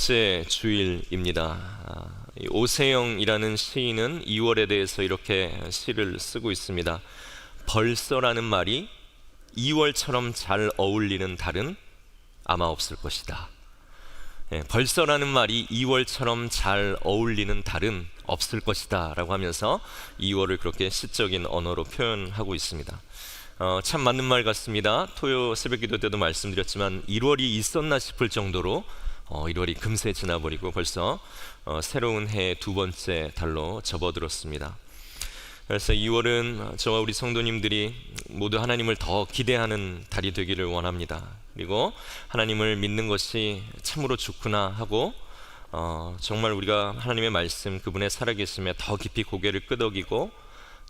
번째 주일입니다. 아, 이 오세영이라는 시인은 2월에 대해서 이렇게 시를 쓰고 있습니다. 벌써라는 말이 2월처럼 잘 어울리는 달은 아마 없을 것이다. 예, 벌써라는 말이 2월처럼 잘 어울리는 달은 없을 것이다 라고 하면서 2월을 그렇게 시적인 언어로 표현하고 있습니다. 어, 참 맞는 말 같습니다. 토요 새벽 기도 때도 말씀드렸지만 1월이 있었나 싶을 정도로 어, 1월이 금세 지나버리고 벌써 어, 새로운 해 두 번째 달로 접어들었습니다. 그래서 2월은 저와 우리 성도님들이 모두 하나님을 더 기대하는 달이 되기를 원합니다. 그리고 하나님을 믿는 것이 참으로 좋구나 하고 어, 정말 우리가 하나님의 말씀 그분의 살아계심에 더 깊이 고개를 끄덕이고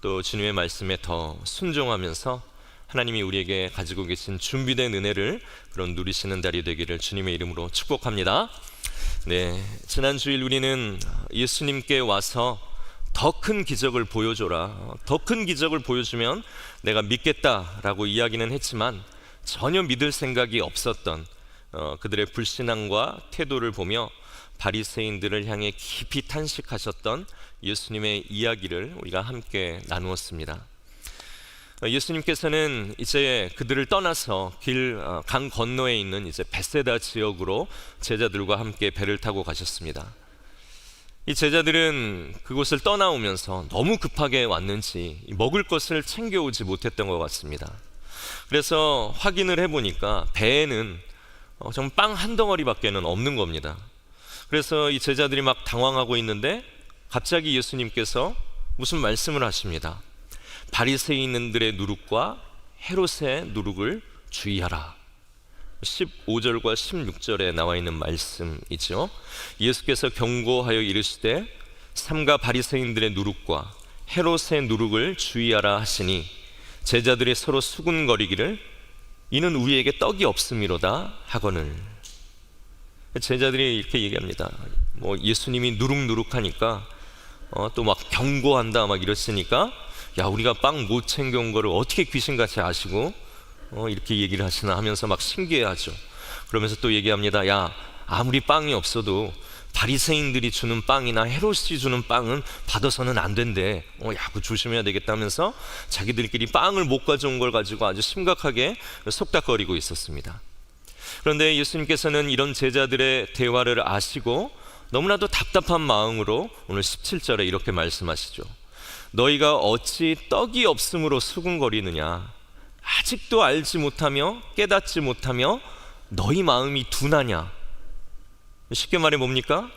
또 주님의 말씀에 더 순종하면서 하나님이 우리에게 가지고 계신 준비된 은혜를 그런 누리시는 달이 되기를 주님의 이름으로 축복합니다. 네, 지난 주일 우리는 예수님께 와서 더 큰 기적을 보여줘라. 더 큰 기적을 보여주면 내가 믿겠다라고 이야기는 했지만 전혀 믿을 생각이 없었던 어, 그들의 불신앙과 태도를 보며 바리새인들을 향해 깊이 탄식하셨던 예수님의 이야기를 우리가 함께 나누었습니다. 어, 예수님께서는 이제 그들을 떠나서 길 강 건너에 있는 이제 베세다 지역으로 제자들과 함께 배를 타고 가셨습니다. 이 제자들은 그곳을 떠나오면서 너무 급하게 왔는지 먹을 것을 챙겨오지 못했던 것 같습니다. 그래서 확인을 해보니까 배에는 어, 정말 빵 한 덩어리밖에는 없는 겁니다. 그래서 이 제자들이 막 당황하고 있는데 갑자기 예수님께서 무슨 말씀을 하십니다. 바리새인들의 누룩과 헤롯의 누룩을 주의하라. 15절과 16절에 나와 있는 말씀이죠. 예수께서 경고하여 이르시되 삼가 바리새인들의 누룩과 헤롯의 누룩을 주의하라 하시니 제자들이 서로 수군거리기를 이는 우리에게 떡이 없음이로다 하거늘 제자들이 이렇게 얘기합니다. 뭐 예수님이 누룩누룩하니까 어, 또 막 경고한다 막 이랬으니까 야 우리가 빵 못 챙겨온 거를 어떻게 귀신같이 아시고 어, 이렇게 얘기를 하시나 하면서 막 신기해하죠. 그러면서 또 얘기합니다. 야 아무리 빵이 없어도 바리새인들이 주는 빵이나 헤롯이 주는 빵은 받아서는 안 된대. 어, 야, 그 조심해야 되겠다면서 자기들끼리 빵을 못 가져온 걸 가지고 아주 심각하게 속닥거리고 있었습니다. 그런데 예수님께서는 이런 제자들의 대화를 아시고 너무나도 답답한 마음으로 오늘 17절에 이렇게 말씀하시죠. 너희가 어찌 떡이 없음으로 수군거리느냐? 아직도 알지 못하며 깨닫지 못하며 너희 마음이 둔하냐? 쉽게 말해 뭡니까?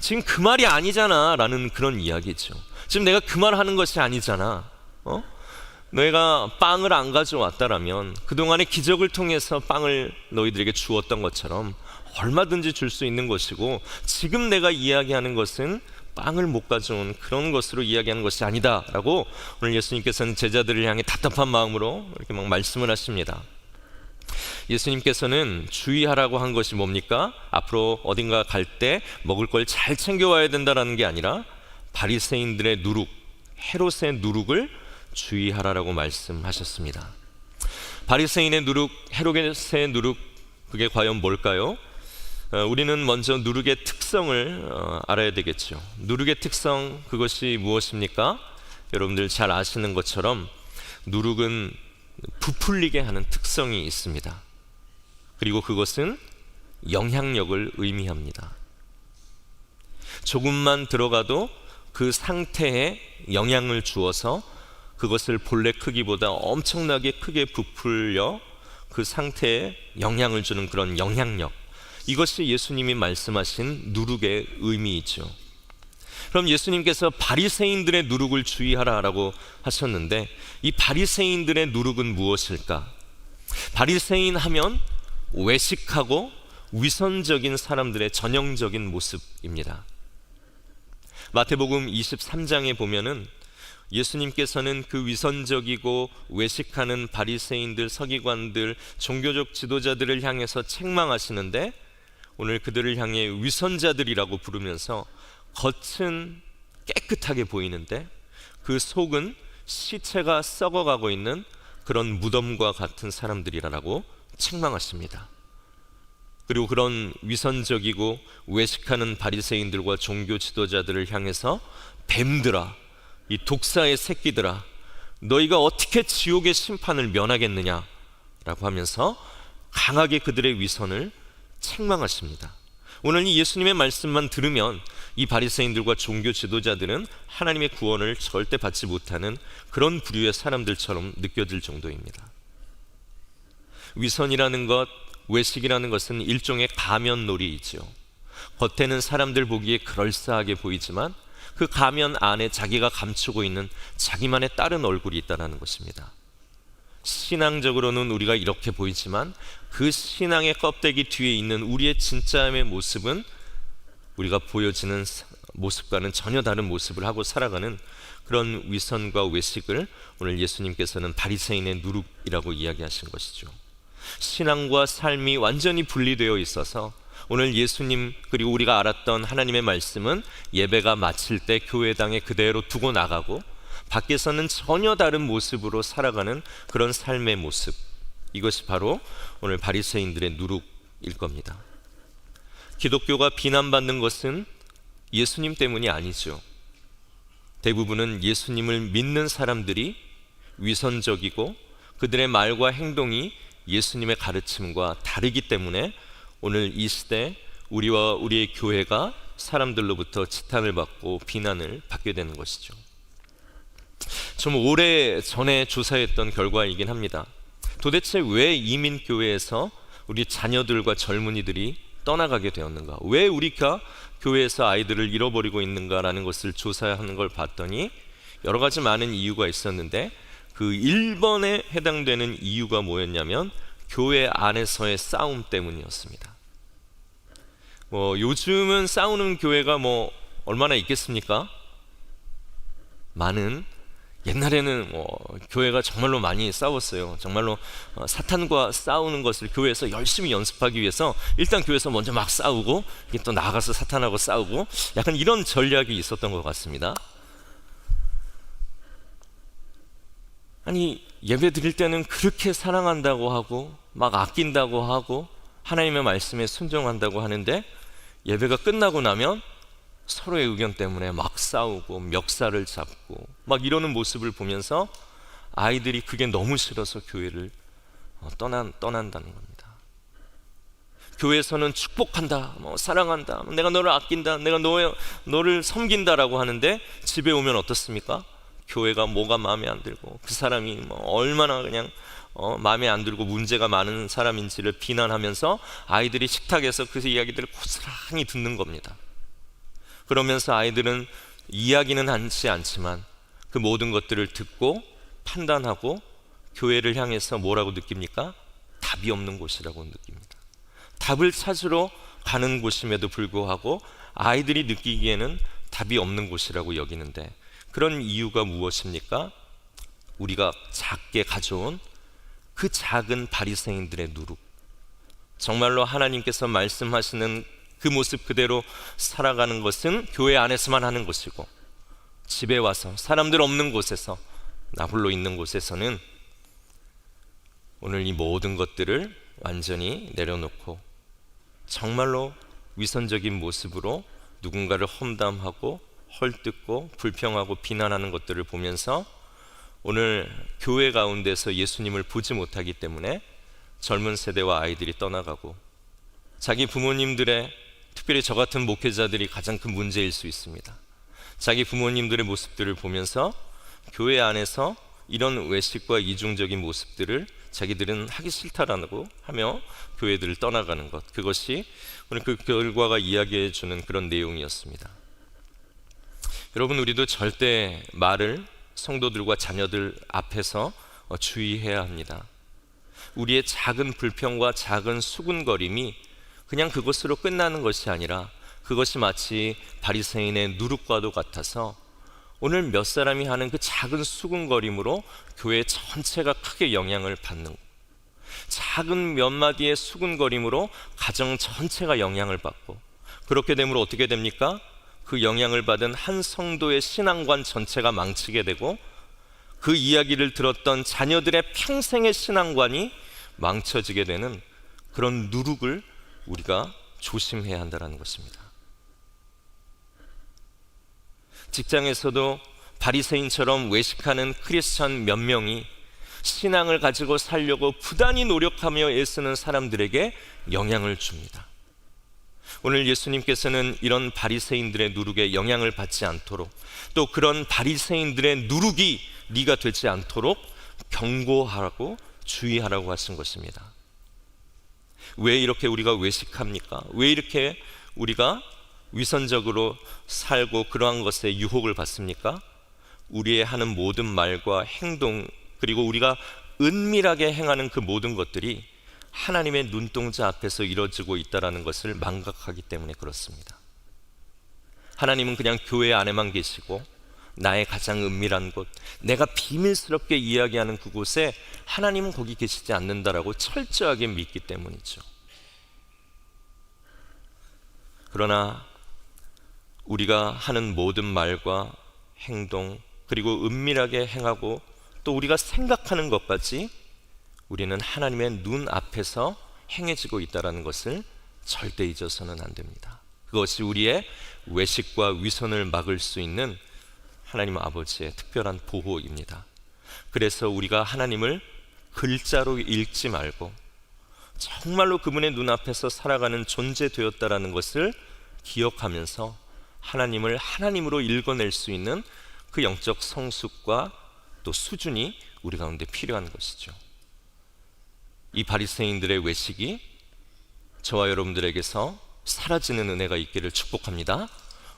지금 그 말이 아니잖아 라는 그런 이야기죠. 지금 내가 그 말 하는 것이 아니잖아. 어? 너희가 빵을 안 가져왔다라면 그동안의 기적을 통해서 빵을 너희들에게 주었던 것처럼 얼마든지 줄 수 있는 것이고 지금 내가 이야기하는 것은 빵을 못 가져온 그런 것으로 이야기하는 것이 아니다라고 오늘 예수님께서는 제자들을 향해 답답한 마음으로 이렇게 막 말씀을 하십니다. 예수님께서는 주의하라고 한 것이 뭡니까? 앞으로 어딘가 갈 때 먹을 걸 잘 챙겨와야 된다라는 게 아니라 바리새인들의 누룩, 헤롯의 누룩을 주의하라라고 말씀하셨습니다. 바리새인의 누룩, 헤롯의 누룩 그게 과연 뭘까요? 어, 우리는 먼저 누룩의 특성을 어, 알아야 되겠죠. 누룩의 특성 그것이 무엇입니까? 여러분들 잘 아시는 것처럼 누룩은 부풀리게 하는 특성이 있습니다. 그리고 그것은 영향력을 의미합니다. 조금만 들어가도 그 상태에 영향을 주어서 그것을 본래 크기보다 엄청나게 크게 부풀려 그 상태에 영향을 주는 그런 영향력. 이것이 예수님이 말씀하신 누룩의 의미이죠. 그럼 예수님께서 바리새인들의 누룩을 주의하라라고 하셨는데 이 바리새인들의 누룩은 무엇일까? 바리새인 하면 외식하고 위선적인 사람들의 전형적인 모습입니다. 마태복음 23장에 보면은 예수님께서는 그 위선적이고 외식하는 바리새인들, 서기관들, 종교적 지도자들을 향해서 책망하시는데 오늘 그들을 향해 위선자들이라고 부르면서 겉은 깨끗하게 보이는데 그 속은 시체가 썩어가고 있는 그런 무덤과 같은 사람들이라고 책망하십니다. 그리고 그런 위선적이고 외식하는 바리새인들과 종교 지도자들을 향해서 뱀들아 이 독사의 새끼들아 너희가 어떻게 지옥의 심판을 면하겠느냐라고 하면서 강하게 그들의 위선을 책망하십니다. 오늘 이 예수님의 말씀만 들으면 이 바리새인들과 종교 지도자들은 하나님의 구원을 절대 받지 못하는 그런 부류의 사람들처럼 느껴질 정도입니다. 위선이라는 것, 외식이라는 것은 일종의 가면놀이이죠. 겉에는 사람들 보기에 그럴싸하게 보이지만 그 가면 안에 자기가 감추고 있는 자기만의 다른 얼굴이 있다는 것입니다. 신앙적으로는 우리가 이렇게 보이지만 그 신앙의 껍데기 뒤에 있는 우리의 진짜의 모습은 우리가 보여지는 모습과는 전혀 다른 모습을 하고 살아가는 그런 위선과 외식을 오늘 예수님께서는 바리새인의 누룩이라고 이야기하신 것이죠. 신앙과 삶이 완전히 분리되어 있어서 오늘 예수님 그리고 우리가 알았던 하나님의 말씀은 예배가 마칠 때 교회당에 그대로 두고 나가고 밖에서는 전혀 다른 모습으로 살아가는 그런 삶의 모습 이것이 바로 오늘 바리새인들의 누룩일 겁니다. 기독교가 비난받는 것은 예수님 때문이 아니죠. 대부분은 예수님을 믿는 사람들이 위선적이고 그들의 말과 행동이 예수님의 가르침과 다르기 때문에 오늘 이 시대 우리와 우리의 교회가 사람들로부터 지탄을 받고 비난을 받게 되는 것이죠. 좀 오래 전에 조사했던 결과이긴 합니다. 도대체 왜 이민교회에서 우리 자녀들과 젊은이들이 떠나가게 되었는가? 왜 우리가 교회에서 아이들을 잃어버리고 있는가라는 것을 조사하는 걸 봤더니 여러 가지 많은 이유가 있었는데 그 1번에 해당되는 이유가 뭐였냐면 교회 안에서의 싸움 때문이었습니다. 뭐 요즘은 싸우는 교회가 뭐 얼마나 있겠습니까? 많은 옛날에는 뭐 교회가 정말로 많이 싸웠어요. 정말로 어, 사탄과 싸우는 것을 교회에서 열심히 연습하기 위해서 일단 교회에서 먼저 막 싸우고 또 나가서 사탄하고 싸우고 약간 이런 전략이 있었던 것 같습니다. 아니 예배 드릴 때는 그렇게 사랑한다고 하고 막 아낀다고 하고 하나님의 말씀에 순종한다고 하는데 예배가 끝나고 나면 서로의 의견 때문에 막 싸우고 멱살을 잡고 막 이러는 모습을 보면서 아이들이 그게 너무 싫어서 교회를 어, 떠난 떠난다는 겁니다. 교회에서는 축복한다, 뭐 사랑한다, 내가 너를 아낀다, 내가 너 너를 섬긴다라고 하는데 집에 오면 어떻습니까? 교회가 뭐가 마음에 안 들고 그 사람이 뭐 얼마나 그냥 어, 마음에 안 들고 문제가 많은 사람인지를 비난하면서 아이들이 식탁에서 그 이야기들을 고스란히 듣는 겁니다. 그러면서 아이들은 이야기는 하지 않지만 그 모든 것들을 듣고 판단하고 교회를 향해서 뭐라고 느낍니까? 답이 없는 곳이라고 느낍니다. 답을 찾으러 가는 곳임에도 불구하고 아이들이 느끼기에는 답이 없는 곳이라고 여기는데 그런 이유가 무엇입니까? 우리가 작게 가져온 그 작은 바리새인들의 누룩. 정말로 하나님께서 말씀하시는 그 모습 그대로 살아가는 것은 교회 안에서만 하는 것이고 집에 와서 사람들 없는 곳에서 나 홀로 있는 곳에서는 오늘 이 모든 것들을 완전히 내려놓고 정말로 위선적인 모습으로 누군가를 험담하고 헐뜯고 불평하고 비난하는 것들을 보면서 오늘 교회 가운데서 예수님을 보지 못하기 때문에 젊은 세대와 아이들이 떠나가고 자기 부모님들의 특별히 저 같은 목회자들이 가장 큰 문제일 수 있습니다. 자기 부모님들의 모습들을 보면서 교회 안에서 이런 외식과 이중적인 모습들을 자기들은 하기 싫다라고 하며 교회들을 떠나가는 것 그것이 오늘 그 결과가 이야기해 주는 그런 내용이었습니다. 여러분 우리도 절대 말을 성도들과 자녀들 앞에서 어, 주의해야 합니다. 우리의 작은 불평과 작은 수군거림이 그냥 그것으로 끝나는 것이 아니라 그것이 마치 바리새인의 누룩과도 같아서 오늘 몇 사람이 하는 그 작은 수군거림으로 교회 전체가 크게 영향을 받는 작은 몇 마디의 수군거림으로 가정 전체가 영향을 받고 그렇게 되므로 어떻게 됩니까? 그 영향을 받은 한 성도의 신앙관 전체가 망치게 되고 그 이야기를 들었던 자녀들의 평생의 신앙관이 망쳐지게 되는 그런 누룩을 우리가 조심해야 한다는 것입니다. 직장에서도 바리새인처럼 외식하는 크리스천 몇 명이 신앙을 가지고 살려고 부단히 노력하며 애쓰는 사람들에게 영향을 줍니다. 오늘 예수님께서는 이런 바리새인들의 누룩에 영향을 받지 않도록 또 그런 바리새인들의 누룩이 네가 되지 않도록 경고하라고 주의하라고 하신 것입니다. 왜 이렇게 우리가 외식합니까? 왜 이렇게 우리가 위선적으로 살고 그러한 것에 유혹을 받습니까? 우리의 하는 모든 말과 행동 그리고 우리가 은밀하게 행하는 그 모든 것들이 하나님의 눈동자 앞에서 이루어지고 있다라는 것을 망각하기 때문에 그렇습니다. 하나님은 그냥 교회 안에만 계시고 나의 가장 은밀한 곳, 내가 비밀스럽게 이야기하는 그곳에 하나님은 거기 계시지 않는다라고 철저하게 믿기 때문이죠. 그러나 우리가 하는 모든 말과 행동, 그리고 은밀하게 행하고 또 우리가 생각하는 것까지 우리는 하나님의 눈 앞에서 행해지고 있다는 것을 절대 잊어서는 안 됩니다. 그것이 우리의 외식과 위선을 막을 수 있는 하나님 아버지의 특별한 보호입니다. 그래서 우리가 하나님을 글자로 읽지 말고 정말로 그분의 눈앞에서 살아가는 존재 되었다라는 것을 기억하면서 하나님을 하나님으로 읽어낼 수 있는 그 영적 성숙과 또 수준이 우리 가운데 필요한 것이죠. 이 바리새인들의 외식이 저와 여러분들에게서 사라지는 은혜가 있기를 축복합니다.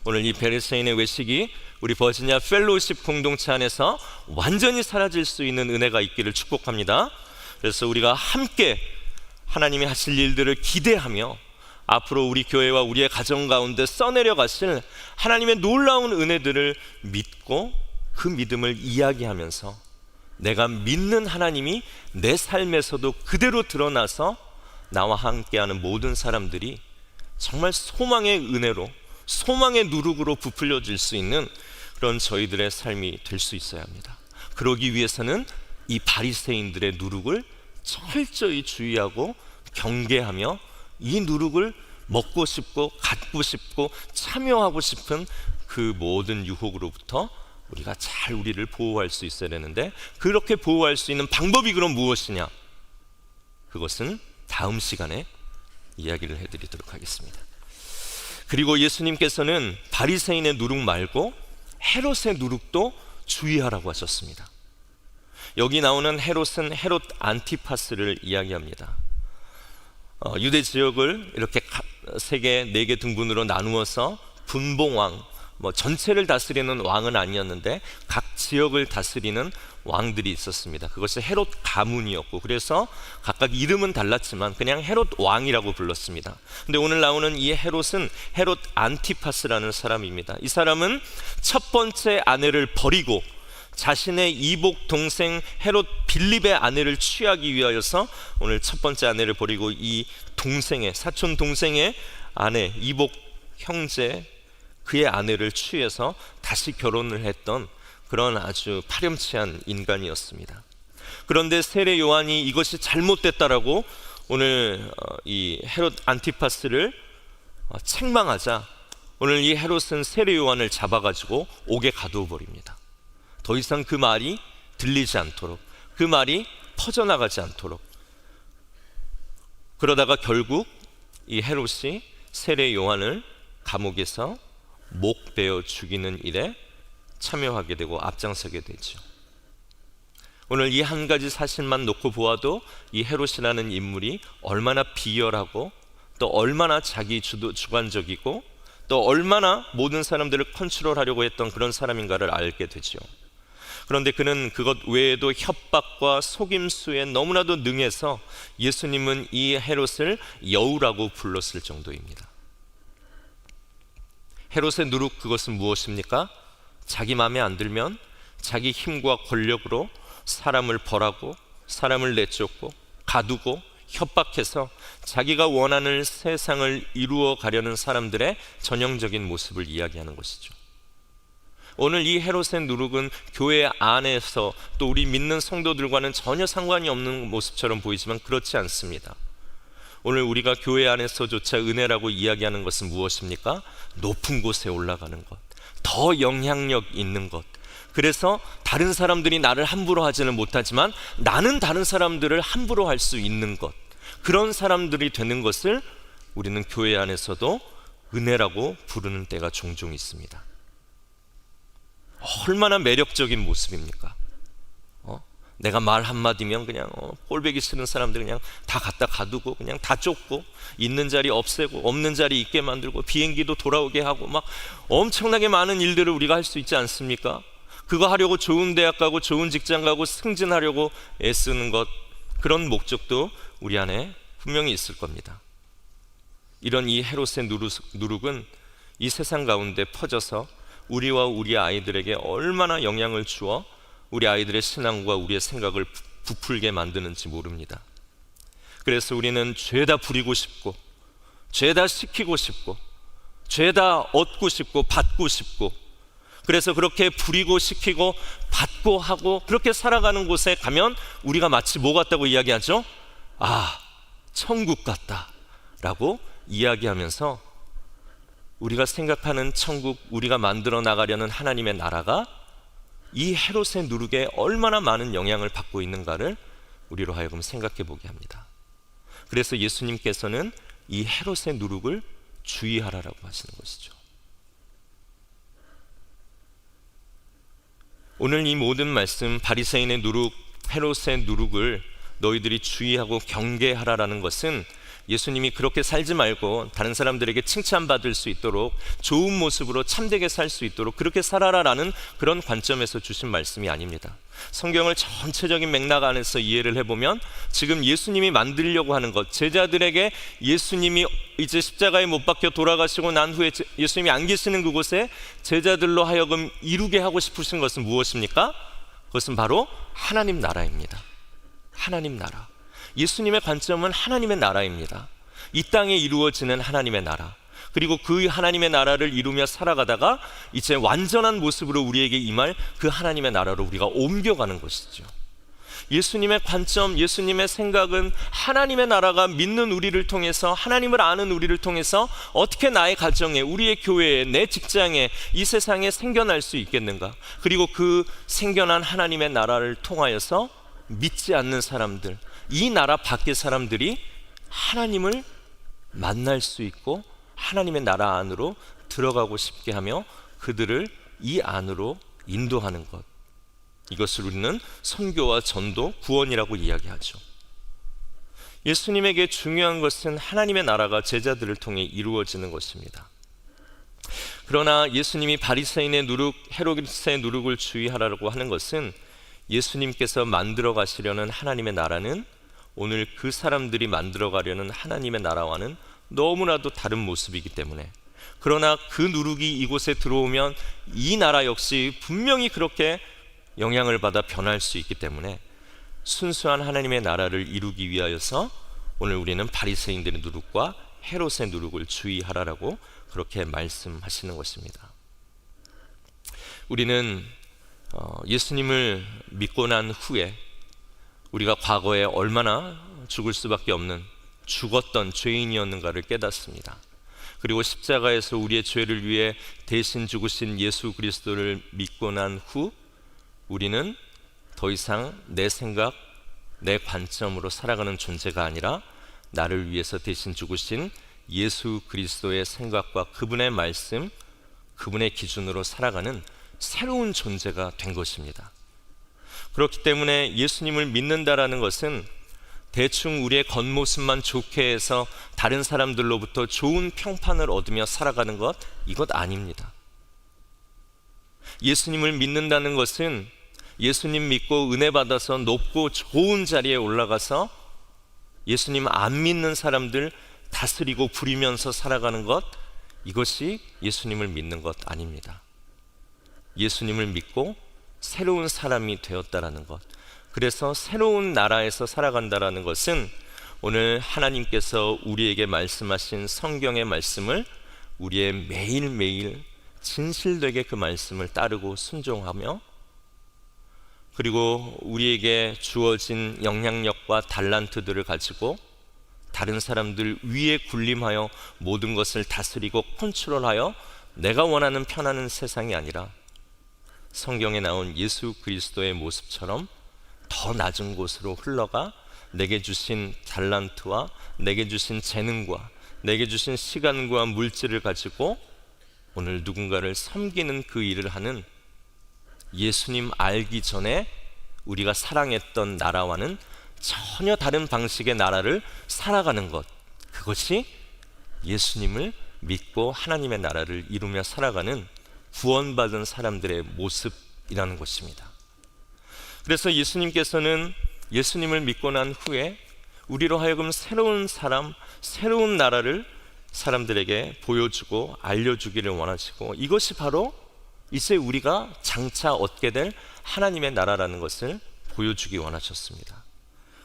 오늘 이 베르세인의 외식이 우리 버지니아 펠로우십 공동체 안에서 완전히 사라질 수 있는 은혜가 있기를 축복합니다. 그래서 우리가 함께 하나님이 하실 일들을 기대하며 앞으로 우리 교회와 우리의 가정 가운데 써내려 가실 하나님의 놀라운 은혜들을 믿고 그 믿음을 이야기하면서 내가 믿는 하나님이 내 삶에서도 그대로 드러나서 나와 함께하는 모든 사람들이 정말 소망의 은혜로 소망의 누룩으로 부풀려질 수 있는 그런 저희들의 삶이 될 수 있어야 합니다. 그러기 위해서는 이 바리새인들의 누룩을 철저히 주의하고 경계하며 이 누룩을 먹고 싶고 갖고 싶고 참여하고 싶은 그 모든 유혹으로부터 우리가 잘 우리를 보호할 수 있어야 되는데 그렇게 보호할 수 있는 방법이 그럼 무엇이냐? 그것은 다음 시간에 이야기를 해드리도록 하겠습니다. 그리고 예수님께서는 바리새인의 누룩 말고 헤롯의 누룩도 주의하라고 하셨습니다. 여기 나오는 헤롯은 헤롯 안티파스를 이야기합니다. 어, 유대 지역을 이렇게 세개, 네개 등분으로 나누어서 분봉왕, 뭐 전체를 다스리는 왕은 아니었는데 각 지역을 다스리는 왕들이 있었습니다. 그것이 헤롯 가문이었고 그래서 각각 이름은 달랐지만 그냥 헤롯 왕이라고 불렀습니다. 근데 오늘 나오는 이 헤롯은 헤롯 안티파스라는 사람입니다. 이 사람은 첫 번째 아내를 버리고 자신의 이복 동생 헤롯 빌립의 아내를 취하기 위하여서 오늘 첫 번째 아내를 버리고 이 동생의 사촌 동생의 아내 이복 형제 그의 아내를 취해서 다시 결혼을 했던 그런 아주 파렴치한 인간이었습니다. 그런데 세례 요한이 이것이 잘못됐다라고 오늘 어, 이 헤롯 안티파스를 어, 책망하자 오늘 이 헤롯은 세례 요한을 잡아가지고 옥에 가두어 버립니다. 더 이상 그 말이 들리지 않도록 그 말이 퍼져나가지 않도록 그러다가 결국 이 헤롯이 세례 요한을 감옥에서 목 베어 죽이는 일에 참여하게 되고 앞장서게 되죠. 오늘 이 한 가지 사실만 놓고 보아도 이 헤롯이라는 인물이 얼마나 비열하고 또 얼마나 자기 주도 주관적이고 또 얼마나 모든 사람들을 컨트롤하려고 했던 그런 사람인가를 알게 되죠. 그런데 그는 그것 외에도 협박과 속임수에 너무나도 능해서 예수님은 이 헤롯을 여우라고 불렀을 정도입니다. 헤롯의 누룩 그것은 무엇입니까? 자기 마음에 안 들면 자기 힘과 권력으로 사람을 벌하고 사람을 내쫓고 가두고 협박해서 자기가 원하는 세상을 이루어 가려는 사람들의 전형적인 모습을 이야기하는 것이죠. 오늘 이 헤롯의 누룩은 교회 안에서 또 우리 믿는 성도들과는 전혀 상관이 없는 모습처럼 보이지만 그렇지 않습니다. 오늘 우리가 교회 안에서조차 은혜라고 이야기하는 것은 무엇입니까? 높은 곳에 올라가는 것, 더 영향력 있는 것. 그래서 다른 사람들이 나를 함부로 하지는 못하지만 나는 다른 사람들을 함부로 할 수 있는 것. 그런 사람들이 되는 것을 우리는 교회 안에서도 은혜라고 부르는 때가 종종 있습니다. 얼마나 매력적인 모습입니까? 어? 내가 말 한마디면 그냥 어, 꼴배기 싫은 사람들 그냥 다 갖다 가두고 그냥 다 쫓고 있는 자리 없애고 없는 자리 있게 만들고 비행기도 돌아오게 하고 막 엄청나게 많은 일들을 우리가 할 수 있지 않습니까? 그거 하려고 좋은 대학 가고 좋은 직장 가고 승진하려고 애쓰는 것 그런 목적도 우리 안에 분명히 있을 겁니다. 이런 이 헤롯의 누룩, 누룩은 이 세상 가운데 퍼져서 우리와 우리 아이들에게 얼마나 영향을 주어 우리 아이들의 신앙과 우리의 생각을 부풀게 만드는지 모릅니다. 그래서 우리는 죄다 부리고 싶고, 죄다 시키고 싶고, 죄다 얻고 싶고, 받고 싶고, 그래서 그렇게 부리고 시키고 받고 하고 그렇게 살아가는 곳에 가면 우리가 마치 뭐 같다고 이야기하죠? 아, 천국 같다. 라고 이야기하면서 우리가 생각하는 천국, 우리가 만들어 나가려는 하나님의 나라가 이 헤롯의 누룩에 얼마나 많은 영향을 받고 있는가를 우리로 하여금 생각해 보게 합니다. 그래서 예수님께서는 이 헤롯의 누룩을 주의하라라고 하시는 것이죠. 오늘 이 모든 말씀 바리새인의 누룩, 헤롯의 누룩을 너희들이 주의하고 경계하라라는 것은 예수님이 그렇게 살지 말고 다른 사람들에게 칭찬받을 수 있도록 좋은 모습으로 참되게 살 수 있도록 그렇게 살아라라는 그런 관점에서 주신 말씀이 아닙니다. 성경을 전체적인 맥락 안에서 이해를 해보면 지금 예수님이 만들려고 하는 것, 제자들에게 예수님이 이제 십자가에 못 박혀 돌아가시고 난 후에 예수님이 안 계시는 그곳에 제자들로 하여금 이루게 하고 싶으신 것은 무엇입니까? 그것은 바로 하나님 나라입니다. 하나님 나라. 예수님의 관점은 하나님의 나라입니다. 이 땅에 이루어지는 하나님의 나라. 그리고 그 하나님의 나라를 이루며 살아가다가 이제 완전한 모습으로 우리에게 임할 그 하나님의 나라로 우리가 옮겨가는 것이죠. 예수님의 관점, 예수님의 생각은 하나님의 나라가 믿는 우리를 통해서 하나님을 아는 우리를 통해서 어떻게 나의 가정에, 우리의 교회에, 내 직장에, 이 세상에 생겨날 수 있겠는가? 그리고 그 생겨난 하나님의 나라를 통하여서 믿지 않는 사람들, 이 나라 밖의 사람들이 하나님을 만날 수 있고 하나님의 나라 안으로 들어가고 싶게 하며 그들을 이 안으로 인도하는 것. 이것을 우리는 선교와 전도, 구원이라고 이야기하죠. 예수님에게 중요한 것은 하나님의 나라가 제자들을 통해 이루어지는 것입니다. 그러나 예수님이 바리새인의 누룩, 헤로기스의 누룩을 주의하라고 하는 것은 예수님께서 만들어 가시려는 하나님의 나라는 오늘 그 사람들이 만들어 가려는 하나님의 나라와는 너무나도 다른 모습이기 때문에 그러나 그 누룩이 이곳에 들어오면 이 나라 역시 분명히 그렇게 영향을 받아 변할 수 있기 때문에 순수한 하나님의 나라를 이루기 위하여서 오늘 우리는 바리새인들의 누룩과 헤롯의 누룩을 주의하라라고 그렇게 말씀하시는 것입니다. 우리는 어, 예수님을 믿고 난 후에 우리가 과거에 얼마나 죽을 수밖에 없는 죽었던 죄인이었는가를 깨닫습니다. 그리고 십자가에서 우리의 죄를 위해 대신 죽으신 예수 그리스도를 믿고 난 후 우리는 더 이상 내 생각, 내 관점으로 살아가는 존재가 아니라 나를 위해서 대신 죽으신 예수 그리스도의 생각과 그분의 말씀, 그분의 기준으로 살아가는 새로운 존재가 된 것입니다. 그렇기 때문에 예수님을 믿는다라는 것은 대충 우리의 겉모습만 좋게 해서 다른 사람들로부터 좋은 평판을 얻으며 살아가는 것 이것 아닙니다. 예수님을 믿는다는 것은 예수님 믿고 은혜 받아서 높고 좋은 자리에 올라가서 예수님 안 믿는 사람들 다스리고 부리면서 살아가는 것 이것이 예수님을 믿는 것 아닙니다. 예수님을 믿고 새로운 사람이 되었다라는 것. 그래서 새로운 나라에서 살아간다라는 것은 오늘 하나님께서 우리에게 말씀하신 성경의 말씀을 우리의 매일매일 진실되게 그 말씀을 따르고 순종하며 그리고 우리에게 주어진 영향력과 달란트들을 가지고 다른 사람들 위에 군림하여 모든 것을 다스리고 컨트롤하여 내가 원하는 편하는 세상이 아니라 성경에 나온 예수 그리스도의 모습처럼 더 낮은 곳으로 흘러가 내게 주신 달란트와 내게 주신 재능과 내게 주신 시간과 물질을 가지고 오늘 누군가를 섬기는 그 일을 하는 예수님 알기 전에 우리가 사랑했던 나라와는 전혀 다른 방식의 나라를 살아가는 것. 그것이 예수님을 믿고 하나님의 나라를 이루며 살아가는 구원받은 사람들의 모습이라는 것입니다. 그래서 예수님께서는 예수님을 믿고 난 후에 우리로 하여금 새로운 사람, 새로운 나라를 사람들에게 보여주고 알려주기를 원하시고 이것이 바로 이제 우리가 장차 얻게 될 하나님의 나라라는 것을 보여주기 원하셨습니다.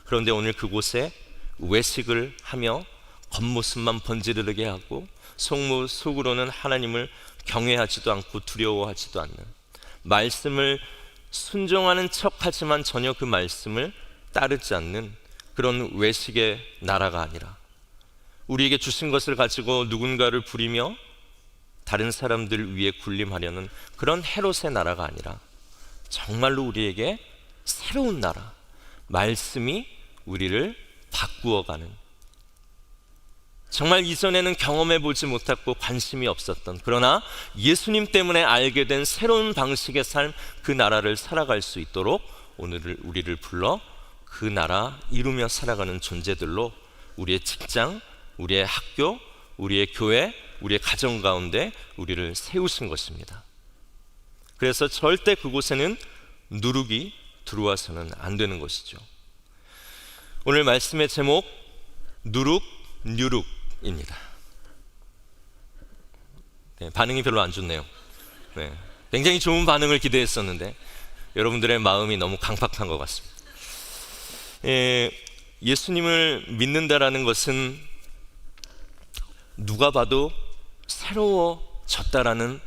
그런데 오늘 그곳에 외식을 하며 겉모습만 번지르르게 하고 속무 속으로는 하나님을 경외하지도 않고 두려워하지도 않는 말씀을 순종하는 척하지만 전혀 그 말씀을 따르지 않는 그런 외식의 나라가 아니라 우리에게 주신 것을 가지고 누군가를 부리며 다른 사람들 위에 군림하려는 그런 헤롯의 나라가 아니라 정말로 우리에게 새로운 나라, 말씀이 우리를 바꾸어가는 정말 이전에는 경험해 보지 못했고 관심이 없었던 그러나 예수님 때문에 알게 된 새로운 방식의 삶, 그 나라를 살아갈 수 있도록 오늘을 우리를 불러 그 나라 이루며 살아가는 존재들로 우리의 직장, 우리의 학교, 우리의 교회, 우리의 가정 가운데 우리를 세우신 것입니다. 그래서 절대 그곳에는 누룩이 들어와서는 안 되는 것이죠. 오늘 말씀의 제목 누룩 뉴룩 입니다. 네, 반응이 별로 안 좋네요. 네, 굉장히 좋은 반응을 기대했었는데 여러분들의 마음이 너무 강팍한 것 같습니다. 예, 예수님을 믿는다라는 것은 누가 봐도 새로워졌다라는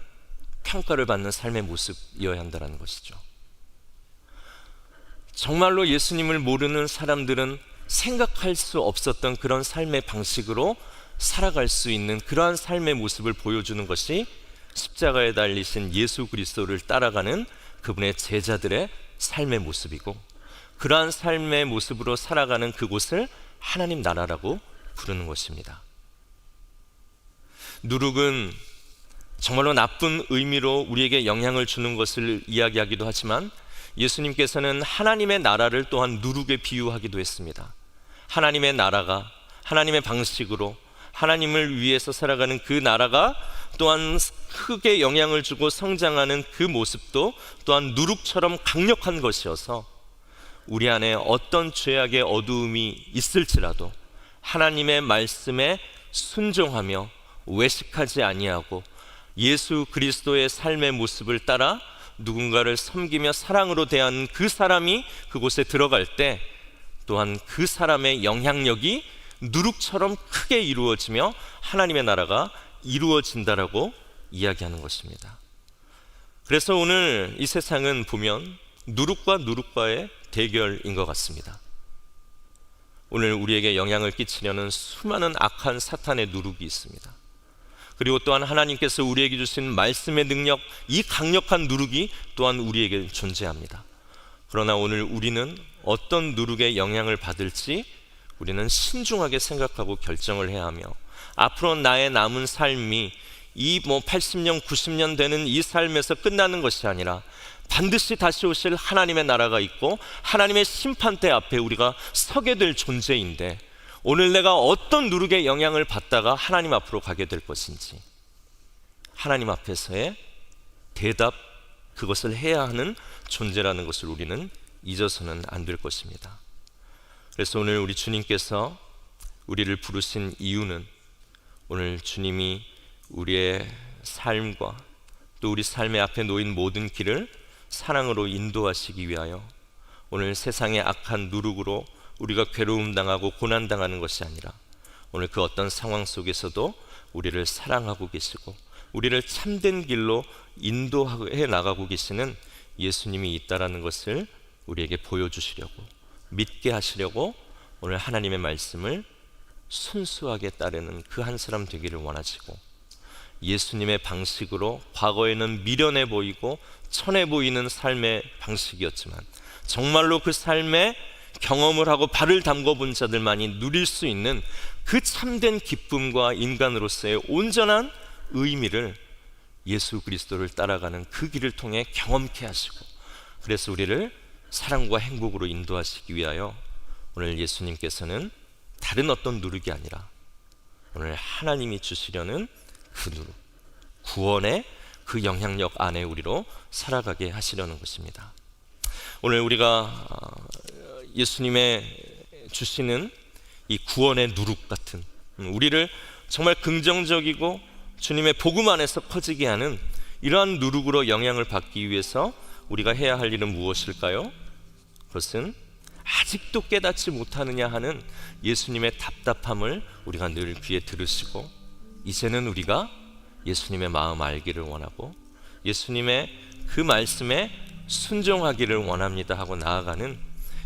평가를 받는 삶의 모습이어야 한다는 것이죠. 정말로 예수님을 모르는 사람들은 생각할 수 없었던 그런 삶의 방식으로 살아갈 수 있는 그러한 삶의 모습을 보여주는 것이 십자가에 달리신 예수 그리스도를 따라가는 그분의 제자들의 삶의 모습이고 그러한 삶의 모습으로 살아가는 그곳을 하나님 나라라고 부르는 것입니다. 누룩은 정말로 나쁜 의미로 우리에게 영향을 주는 것을 이야기하기도 하지만 예수님께서는 하나님의 나라를 또한 누룩에 비유하기도 했습니다. 하나님의 나라가 하나님의 방식으로 하나님을 위해서 살아가는 그 나라가 또한 크게 영향을 주고 성장하는 그 모습도 또한 누룩처럼 강력한 것이어서 우리 안에 어떤 죄악의 어두움이 있을지라도 하나님의 말씀에 순종하며 외식하지 아니하고 예수 그리스도의 삶의 모습을 따라 누군가를 섬기며 사랑으로 대하는 그 사람이 그곳에 들어갈 때 또한 그 사람의 영향력이 누룩처럼 크게 이루어지며 하나님의 나라가 이루어진다라고 이야기하는 것입니다. 그래서 오늘 이 세상은 보면 누룩과 누룩과의 대결인 것 같습니다. 오늘 우리에게 영향을 끼치려는 수많은 악한 사탄의 누룩이 있습니다. 그리고 또한 하나님께서 우리에게 주신 말씀의 능력, 이 강력한 누룩이 또한 우리에게 존재합니다. 그러나 오늘 우리는 어떤 누룩의 영향을 받을지 우리는 신중하게 생각하고 결정을 해야 하며 앞으로 나의 남은 삶이 이 뭐 80년, 90년 되는 이 삶에서 끝나는 것이 아니라 반드시 다시 오실 하나님의 나라가 있고 하나님의 심판대 앞에 우리가 서게 될 존재인데 오늘 내가 어떤 누룩의 영향을 받다가 하나님 앞으로 가게 될 것인지 하나님 앞에서의 대답 그것을 해야 하는 존재라는 것을 우리는 잊어서는 안 될 것입니다. 그래서 오늘 우리 주님께서 우리를 부르신 이유는 오늘 주님이 우리의 삶과 또 우리 삶의 앞에 놓인 모든 길을 사랑으로 인도하시기 위하여 오늘 세상의 악한 누룩으로 우리가 괴로움 당하고 고난 당하는 것이 아니라 오늘 그 어떤 상황 속에서도 우리를 사랑하고 계시고 우리를 참된 길로 인도해 나가고 계시는 예수님이 있다라는 것을 우리에게 보여주시려고 믿게 하시려고 오늘 하나님의 말씀을 순수하게 따르는 그 한 사람 되기를 원하시고 예수님의 방식으로 과거에는 미련해 보이고 천해 보이는 삶의 방식이었지만 정말로 그 삶에 경험을 하고 발을 담궈 본 자들만이 누릴 수 있는 그 참된 기쁨과 인간으로서의 온전한 의미를 예수 그리스도를 따라가는 그 길을 통해 경험케 하시고 그래서 우리를 사랑과 행복으로 인도하시기 위하여 오늘 예수님께서는 다른 어떤 누룩이 아니라 오늘 하나님이 주시려는 그 누룩 구원의 그 영향력 안에 우리로 살아가게 하시려는 것입니다. 오늘 우리가 어, 예수님의 주시는 이 구원의 누룩 같은 음, 우리를 정말 긍정적이고 주님의 복음 안에서 퍼지게 하는 이러한 누룩으로 영향을 받기 위해서 우리가 해야 할 일은 무엇일까요? 그것은 아직도 깨닫지 못하느냐 하는 예수님의 답답함을 우리가 늘 귀에 들으시고 이제는 우리가 예수님의 마음 알기를 원하고 예수님의 그 말씀에 순종하기를 원합니다 하고 나아가는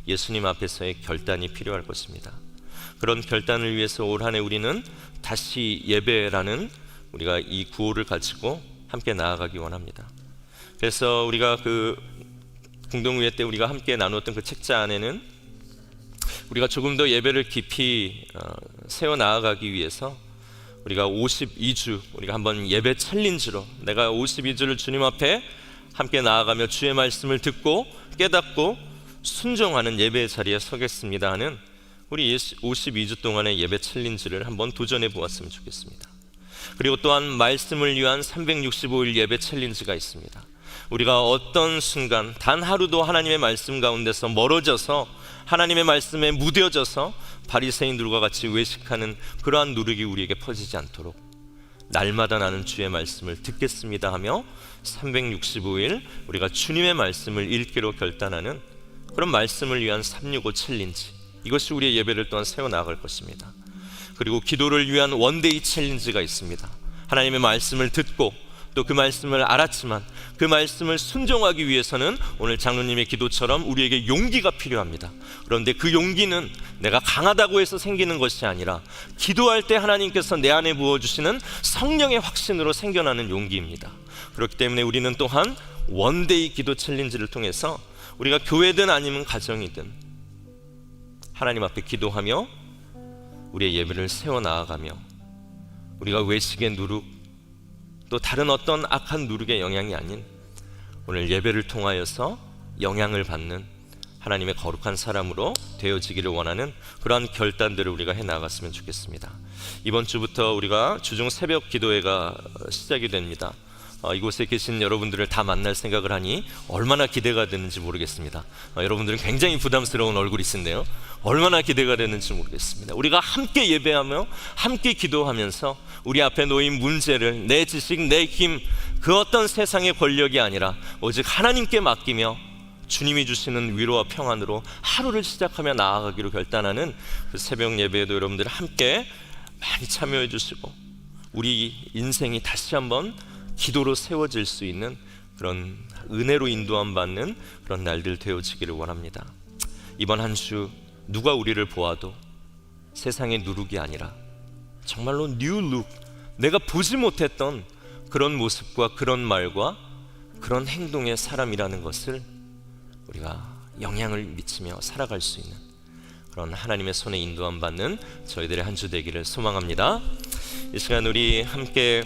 예수님 앞에서의 결단이 필요할 것입니다. 그런 결단을 위해서 올 한해 우리는 다시 예배라는 우리가 이 구호를 가지고 함께 나아가기 원합니다. 그래서 우리가 그 공동의회 때 우리가 함께 나누었던 그 책자 안에는 우리가 조금 더 예배를 깊이 어, 세워 나아가기 위해서 우리가 52주 우리가 한번 예배 챌린지로 내가 52주를 주님 앞에 함께 나아가며 주의 말씀을 듣고 깨닫고 순종하는 예배의 자리에 서겠습니다 하는 우리 52주 동안의 예배 챌린지를 한번 도전해 보았으면 좋겠습니다. 그리고 또한 말씀을 위한 365일 예배 챌린지가 있습니다. 우리가 어떤 순간 단 하루도 하나님의 말씀 가운데서 멀어져서 하나님의 말씀에 무뎌져서 바리새인들과 같이 외식하는 그러한 누룩이 우리에게 퍼지지 않도록 날마다 나는 주의 말씀을 듣겠습니다 하며 365일 우리가 주님의 말씀을 읽기로 결단하는 그런 말씀을 위한 365 챌린지 이것이 우리의 예배를 또한 세워 나갈 것입니다. 그리고 기도를 위한 원데이 챌린지가 있습니다. 하나님의 말씀을 듣고 또 그 말씀을 알았지만 그 말씀을 순종하기 위해서는 오늘 장로님의 기도처럼 우리에게 용기가 필요합니다. 그런데 그 용기는 내가 강하다고 해서 생기는 것이 아니라 기도할 때 하나님께서 내 안에 부어 주시는 성령의 확신으로 생겨나는 용기입니다. 그렇기 때문에 우리는 또한 원데이 기도 챌린지를 통해서 우리가 교회든 아니면 가정이든 하나님 앞에 기도하며 우리의 예배를 세워 나아가며 우리가 외식의 누룩 또 다른 어떤 악한 누룩의 영향이 아닌 오늘 예배를 통하여서 영향을 받는 하나님의 거룩한 사람으로 되어지기를 원하는 그러한 결단들을 우리가 해 나갔으면 좋겠습니다. 이번 주부터 우리가 주중 새벽 기도회가 시작이 됩니다. 어, 이곳에 계신 여러분들을 다 만날 생각을 하니 얼마나 기대가 되는지 모르겠습니다. 어, 여러분들은 굉장히 부담스러운 얼굴이 있는데요. 얼마나 기대가 되는지 모르겠습니다. 우리가 함께 예배하며 함께 기도하면서 우리 앞에 놓인 문제를 내 지식, 내 힘, 그 어떤 세상의 권력이 아니라 오직 하나님께 맡기며 주님이 주시는 위로와 평안으로 하루를 시작하며 나아가기로 결단하는 그 새벽 예배에도 여러분들 함께 많이 참여해 주시고 우리 인생이 다시 한번 기도로 세워질 수 있는 그런 은혜로 인도함 받는 그런 날들 되어지기를 원합니다. 이번 한 주 누가 우리를 보아도 세상의 누룩이 아니라 정말로 뉴룩 내가 보지 못했던 그런 모습과 그런 말과 그런 행동의 사람이라는 것을 우리가 영향을 미치며 살아갈 수 있는 그런 하나님의 손에 인도함 받는 저희들의 한 주 되기를 소망합니다. 이 시간 우리 함께